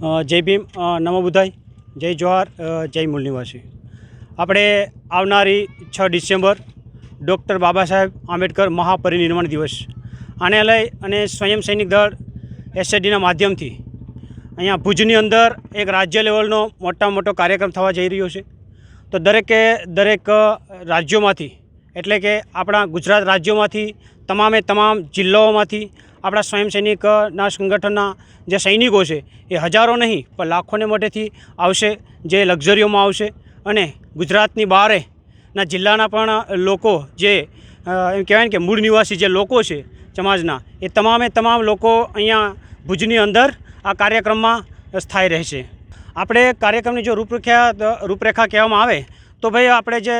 જય ભીમ નમો બુધાઈ જય જોહાર જય મૂળ આપણે આવનારી છ ડિસેમ્બર ડૉક્ટર બાબા સાહેબ આંબેડકર મહાપરિનિર્વાણ દિવસ આને લઈ અને સ્વયં સૈનિક દળ એસએડીના માધ્યમથી અહીંયા ભુજની અંદર એક રાજ્ય લેવલનો મોટામાં મોટો કાર્યક્રમ થવા જઈ રહ્યો છે. તો દરેકે દરેક રાજ્યોમાંથી એટલે કે આપણા ગુજરાત રાજ્યોમાંથી તમામે તમામ જિલ્લાઓમાંથી આપણા સ્વયંસૈનિકના સંગઠનના જે સૈનિકો છે, એ હજારો નહીં, પણ લાખોને મોટેથી આવશે જે લક્ઝરીઓમાં આવશે. અને ગુજરાતની બહારે ના જિલ્લાના પણ લોકો જે એમ કહેવાય ને કે મૂળ નિવાસી જે લોકો છે સમાજના, એ તમામે તમામ લોકો અહીંયા ભુજની અંદર આ કાર્યક્રમમાં સ્થાયી રહેશે. આપણે કાર્યક્રમની જો રૂપરેખા રૂપરેખા કહેવામાં આવે તો ભાઈ આપણે જે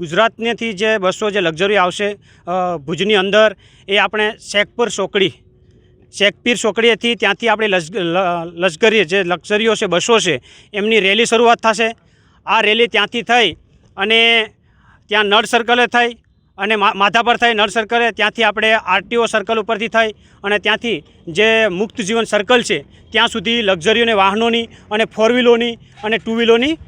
ગુજરાતનેથી જે બસો જે લક્ઝરી આવશે ભુજની અંદર, એ આપણે શેખપુર ચોકડી શેખપીર સોકડીએથી ત્યાંથી આપણી લશ્કરી જે લક્ઝરીઓ છે, બસો છે, એમની રેલી શરૂઆત થશે. આ રેલી ત્યાંથી થઈ અને ત્યાં નળ સર્કલે થઈ અને માથા માધાપર થઈ નળ સર્કલે, ત્યાંથી આપણે આરટીઓ સર્કલ ઉપરથી થઈ અને ત્યાંથી જે મુક્ત જીવન સર્કલ છે, ત્યાં સુધી લક્ઝરીઓને વાહનોની અને ફોર વ્હીલોની અને ટુ વ્હીલોની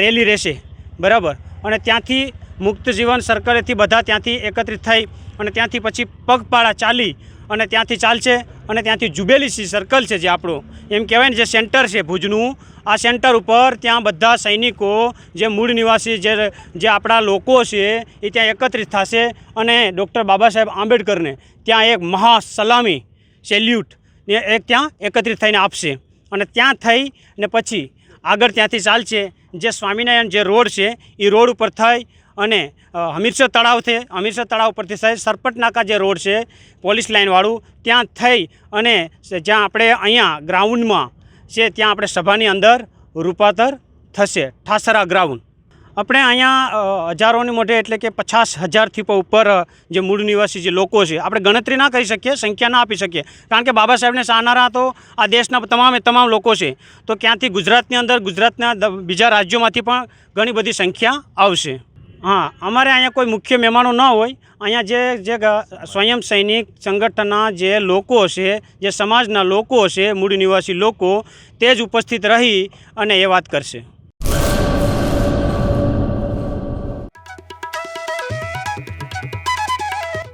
રેલી રહેશે. બરાબર? અને ત્યાંથી મુક્ત જીવન સર્કલેથી બધા ત્યાંથી એકત્રિત થઈ અને ત્યાંથી પછી પગપાળા ચાલી અને ત્યાંથી ચાલશે અને ત્યાંથી જુબેલી સી સર્કલ છે જે આપણું. એમ કહેવાય ને જે સેન્ટર છે ભુજનું, આ સેન્ટર ઉપર ત્યાં બધા સૈનિકો, જે મૂળ નિવાસી, જે જે આપણા લોકો છે, એ ત્યાં એકત્રિત થશે અને ડૉક્ટર બાબા સાહેબ આંબેડકરને ત્યાં એક મહા સલામી સેલ્યુટ ને એક ત્યાં એકત્રિત થઈને આપશે. અને ત્યાં થઈ ને પછી આગળ ત્યાંથી ચાલશે જે સ્વામિનારાયણ જે રોડ છે એ રોડ ઉપર થઈ અને હમીરસર તળાવ છે. હમીરસર તળાવ પરથી સાહેબ સરપટ નાકા જે રોડ છે, પોલીસ લાઇનવાળું, ત્યાં થઈ અને જ્યાં આપણે અહીંયા ગ્રાઉન્ડમાં છે, ત્યાં આપણે સભાની અંદર રૂપાંતર થશે. ઠાસરા ગ્રાઉન્ડ. આપણે અહીંયા હજારોની મોઢે એટલે કે પચાસ હજારથી ઉપર જે મૂળ નિવાસી જે લોકો છે, આપણે ગણતરી ના કરી શકીએ, સંખ્યા ના આપી શકીએ. કારણ કે બાબા સાહેબને સાનારા તો આ દેશના તમામે તમામ લોકો છે. તો ક્યાંથી ગુજરાતની અંદર, ગુજરાતના બીજા રાજ્યોમાંથી પણ ઘણી બધી સંખ્યા આવશે. હા, અમારે અહીંયા કોઈ મુખ્ય મહેમાનો ન હોય. અહીંયા જે જે સ્વયં સૈનિક સંગઠનના જે લોકો છે, જે સમાજના લોકો છે, મૂળ નિવાસી લોકો, તે જ ઉપસ્થિત રહી અને એ વાત કરશે.